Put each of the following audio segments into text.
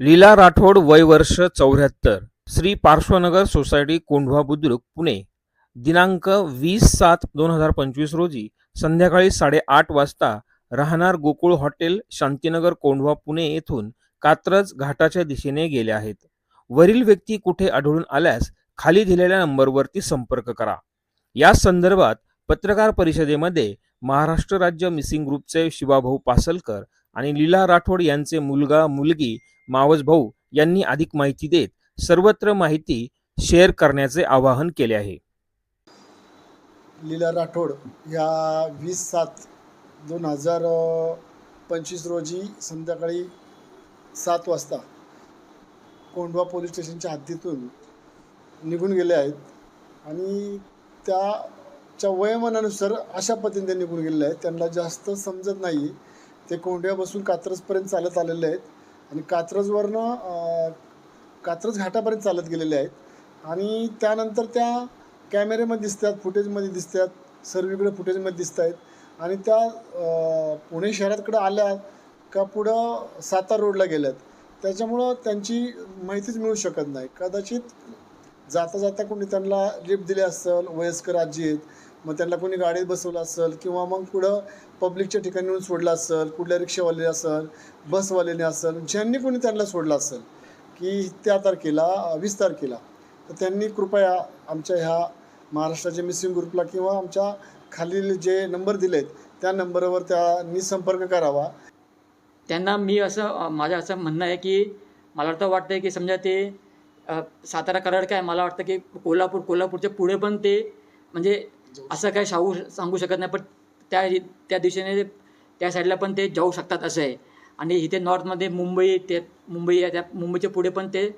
लीला राठोड वय वर्ष चौऱ्याहत्तर श्री पार्श्वनगर सोसायटी कोंढवा बुद्रुक पुणे. दिनांक वीस सात दोन हजार पंचवीस रोजी संध्याकाळी साडेआठ वाजता राहणार गोकुळ हॉटेल शांतीनगर कोंढवा पुणे येथून कात्रज घाटाच्या दिशेने गेले आहेत. वरील व्यक्ती कुठे आढळून आल्यास खाली दिलेल्या नंबरवरती संपर्क करा. या संदर्भात पत्रकार परिषदेमध्ये महाराष्ट्र राज्य मिसिंग ग्रुपचे शिवाभाऊ पासलकर आणि लीला राठोड यांचे मुलगा मुलगी मावस भाऊ यांनी अधिक माहिती देत सर्वत्र माहिती शेअर करण्याचे आवाहन केले आहे. लीला राठोड या वीस सात दोन हजार पंचवीस रोजी संध्याकाळी सात वाजता कोंढवा पोलीस स्टेशनच्या हद्दीतून निघून गेले आहेत आणि त्याच्या वयोमानानुसार अशा पद्धतीने निघून गेलेले आहेत. त्यांना जास्त समजत नाही ते कोंढव्यापासून कात्रजपर्यंत चालत आलेले आहेत. आणि कात्रजवरनं कात्रज घाटापर्यंत चालत गेलेले आहेत. आणि त्यानंतर त्या कॅमेऱ्यामध्ये दिसतात फुटेजमध्ये दिसतात सर्वीकडे फुटेजमध्ये दिसत आहेत आणि त्या पुणे शहरातकडं आल्या का पुढं सातारा रोडला गेल्यात. त्याच्यामुळं त्यांची माहितीच मिळू शकत नाही. कदाचित जाता जाता कोणी त्यांना लिफ्ट दिले असेल वयस्कर आजी आहेत मग त्यांना कोणी गाडीत बसवलं असेल किंवा मग पुढं पब्लिकच्या ठिकाणी येऊन सोडलं असेल कुठल्या रिक्षावाले असेल बसवाल्याने असेल ज्यांनी कोणी त्यांना सोडलं असेल की त्या तारखेला वीस तारखेला तर त्यांनी कृपया आमच्या ह्या महाराष्ट्राच्या मिसिंग ग्रुपला किंवा आमच्या खालील जे नंबर दिलेत त्या नंबरवर त्यांनी संपर्क करावा. त्यांना मी असं माझं असं म्हणणं आहे की मला तर वाटतं आहे की समजा ते सातारा कराड काय मला वाटतं की कोल्हापूर कोल्हापूरच्या पुढे पण ते म्हणजे असं काय सांगू सांगू शकत नाही पण त्या त्या दिशेने त्या साईडला पण ते जाऊ शकतात असं आहे. आणि इथे नॉर्थमध्ये मुंबई ते मुंबई आहे त्या मुंबईच्या पुढे पण ते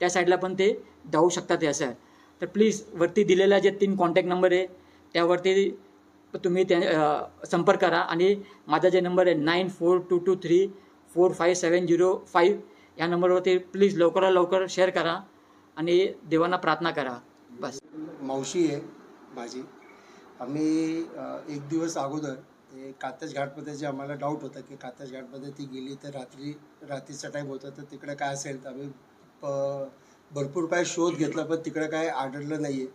त्या साईडला पण ते जाऊ शकतात हे असं. आहे तर प्लीज वरती दिलेला जे तीन कॉन्टॅक्ट नंबर आहे त्यावरती तुम्ही त्या संपर्क करा. आणि माझा जे नंबर आहे nine four two two three four five seven zero five या नंबरवरती प्लीज लवकरात लवकर शेअर करा आणि देवांना प्रार्थना करा. बस. मावशी आहे माझी आम्ही एक दिवस अगोदर ते कातज घाटमध्ये जे आम्हाला डाऊट होता की कातज घाटमध्ये ती गेली तर रात्री रात्रीचा टाईम होता तर तिकडे काय असेल तर आम्ही प भरपूर काय शोध घेतला पण तिकडे काय आढळलं नाही आहे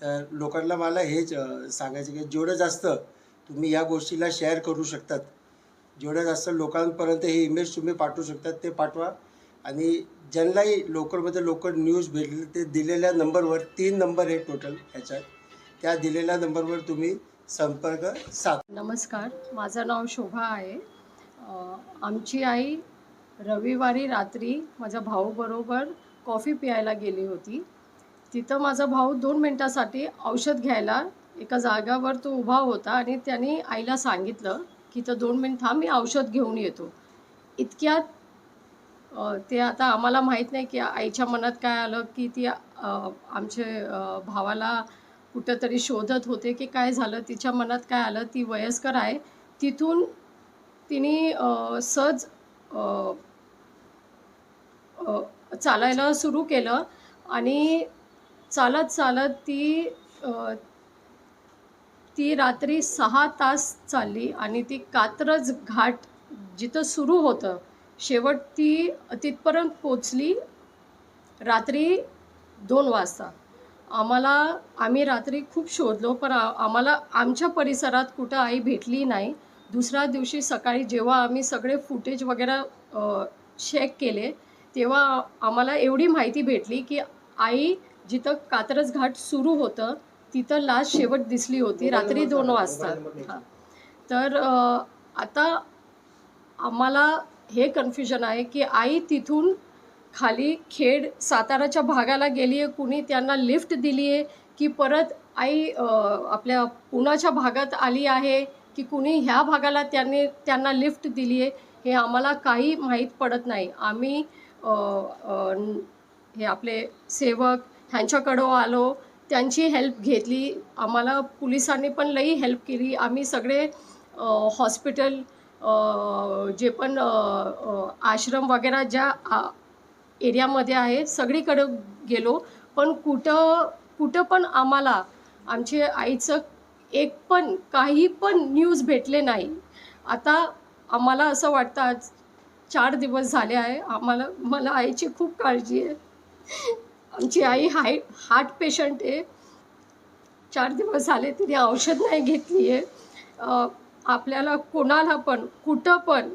तर लोकांना मला हेच सांगायचं की जेवढं जास्त तुम्ही या गोष्टीला शेअर करू शकतात जेवढं जास्त लोकांपर्यंत हे इमेज तुम्ही पाठवू शकतात ते पाठवा. आणि ज्यांनाही लोकलमध्ये लोकल न्यूज भेटले ते दिलेल्या नंबरवर तीन नंबर आहे टोटल ह्याच्यात. त्या दिलेल्या नंबरवर तुम्ही संपर्क साध नमस्कार माझं नाव शोभा आहे. आमची आई रविवारी रात्री माझ्या भाऊबरोबर कॉफी प्यायला गेली होती. तिथं माझा भाऊ दोन मिनटासाठी औषध घ्यायला एका जागावर तो उभा होता आणि त्याने आईला सांगितलं की तर दोन मिनिट थांब मी औषध घेऊन येतो. इतक्यात ते आता आम्हाला माहीत नाही की आईच्या मनात काय आलं की ती आमचे भावाला कुठंतरी शोधत होते की काय झालं तिच्या मनात काय आलं ती वयस्कर आहे. तिथून तिने सहज चालायला सुरू केलं आणि चालत चालत ती ती रात्री सहा तास चालली आणि ती कात्रज घाट जिथं सुरू होतं शेवट ती तिथपर्यंत पोचली रात्री दोन वाजता. आम्हाला आम्ही रात्री खूप शोधलो पण आम्हाला आमच्या परिसरात कुठं आई भेटली नाही. दुसऱ्या दिवशी सकाळी जेव्हा आम्ही सगळे फुटेज वगैरे चेक केले तेव्हा आम्हाला एवढी माहिती भेटली की आई जिथं कात्रज घाट सुरू होतं तिथं लास्ट शेवट दिसली होती रात्री दोन वाजता. हां. तर आता आम्हाला हे कन्फ्युजन आहे की आई तिथून खाली खेड साताराच्या भागाला गेली आहे कुणी त्यांना लिफ्ट दिली आहे की परत आई आपल्या पुण्याच्या भागात आली आहे की कुणी ह्या भागाला त्यांनी त्यांना लिफ्ट दिली आहे हे आम्हाला काही माहीत पडत नाही. आम्ही हे आपले सेवक ह्यांच्याकडं आलो त्यांची हेल्प घेतली आम्हाला पोलिसांनी पण लई हेल्प केली. आम्ही सगळे हॉस्पिटल जे पण आश्रम वगैरे ज्या आ- एरियामध्ये आहे. सगळीकडं गेलो. पण कुठं कुठं पण आम्हाला आमचे आईचं एक पण काही पण न्यूज भेटले नाही. आता आम्हाला असं वाटतं आज चार दिवस झाले आहे. आम्हाला मला आईची खूप काळजी आहे. आमची आई हाय हार्ट पेशंट आहे. चार दिवस झाले तिने औषध नाही घेतली आहे आपल्याला कोणाला पण कुठं पण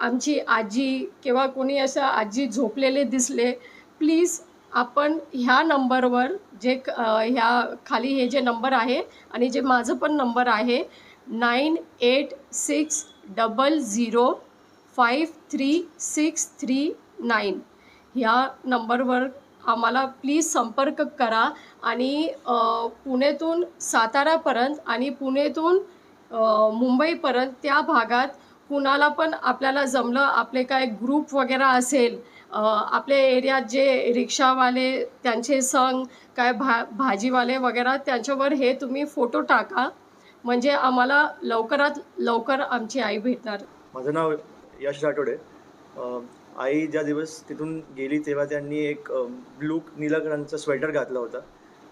आमची आजी किंवा कोणी असं आजी झोपलेले दिसले प्लीज आपण ह्या नंबरवर जे क- ह्या खाली हे जे नंबर आहे आणि जे माझं पण नंबर आहे nine eight six double zero five three six three nine. ह्या नंबरवर आम्हाला प्लीज संपर्क करा आणि पुणेतून सातारापर्यंत आणि पुणेतून मुंबईपर्यंत त्या भागात कुणाला पण आपल्याला जमलं आपले काय ग्रुप वगैरे असेल आपले आपल्या एरियात जे रिक्षावाले त्यांचे संघ काय भा भाजीवाले वगैरे त्यांच्यावर हे तुम्ही फोटो टाका. म्हणजे आम्हाला लवकरात लवकर आमची आई भेटणार. माझं नाव यश राठोडे. आई ज्या दिवस तिथून गेली तेव्हा त्यांनी एक ब्लू निळा रंगचा स्वेटर घातला होता.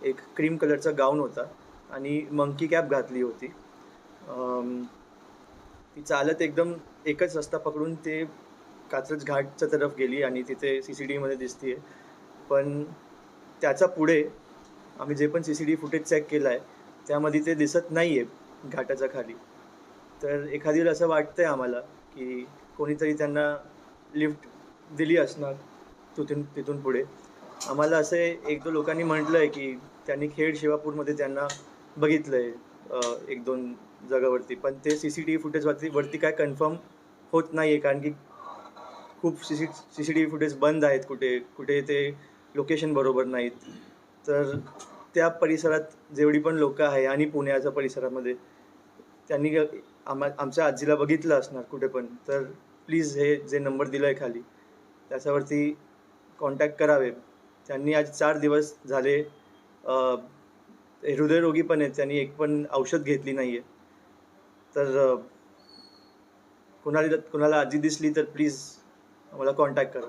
एक क्रीम कलरचा गाऊन होता. आणि मंकी कॅप घातली होती. ती चालत एकदम एकच रस्ता पकडून ते कात्रज घाटच्या तरफ गेली आणि तिथे सी सी टी व्हीमध्ये दिसते पण त्याचा पुढे आम्ही जे पण C C T footage check केला आहे त्यामध्ये ते दिसत नाही आहे घाटाच्या खाली. तर एखादी वेळ असं आहे आम्हाला की कोणीतरी त्यांना लिफ्ट दिली असणार तिथून तिथून पुढे. आम्हाला असे एक दोन लोकांनी म्हटलं आहे की त्यांनी खेड शिवापूरमध्ये त्यांना बघितलं आहे एक दोन जागावरती. पण ते सी सी टी व्ही फुटेजवरती वरती काय कन्फर्म होत नाही आहे कारण की खूप C C C C T V footage बंद आहेत कुठे कुठे ते लोकेशन बरोबर नाहीत. तर त्या परिसरात जेवढी पण लोकं आहे आणि पुण्याच्या परिसरामध्ये त्यांनी आम्हा आमच्या आजीला बघितलं असणार कुठे पण. तर प्लीज हे जे नंबर दिला आहे खाली त्याच्यावरती कॉन्टॅक्ट करावे. त्यांनी आज चार दिवस झाले हृदयरोगी पण आहेत त्यांनी एक पण औषध घेतली नाही आहे तर कुणाला कुणाला आजी दिसली तर प्लीज मला कॉन्टॅक्ट करा.